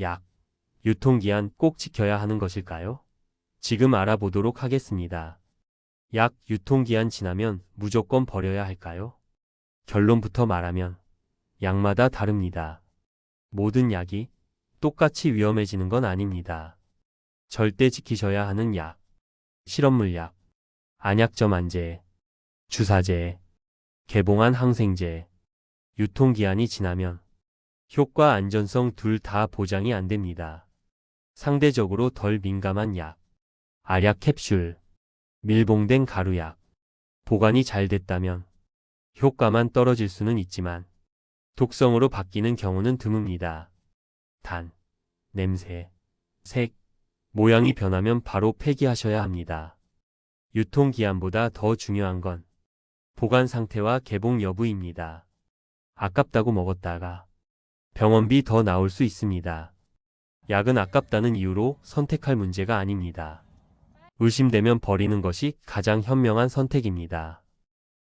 약, 유통기한 꼭 지켜야 하는 것일까요? 지금 알아보도록 하겠습니다. 약 유통기한 지나면 무조건 버려야 할까요? 결론부터 말하면 약마다 다릅니다. 모든 약이 똑같이 위험해지는 건 아닙니다. 절대 지키셔야 하는 약, 실험물약, 안약점 안제, 주사제, 개봉한 항생제, 유통기한이 지나면 효과 안전성 둘 다 보장이 안 됩니다. 상대적으로 덜 민감한 약, 알약 캡슐, 밀봉된 가루약, 보관이 잘 됐다면 효과만 떨어질 수는 있지만 독성으로 바뀌는 경우는 드뭅니다. 단, 냄새, 색, 모양이 변하면 바로 폐기하셔야 합니다. 유통기한보다 더 중요한 건 보관 상태와 개봉 여부입니다. 아깝다고 먹었다가 병원비 더 나올 수 있습니다. 약은 아깝다는 이유로 선택할 문제가 아닙니다. 의심되면 버리는 것이 가장 현명한 선택입니다.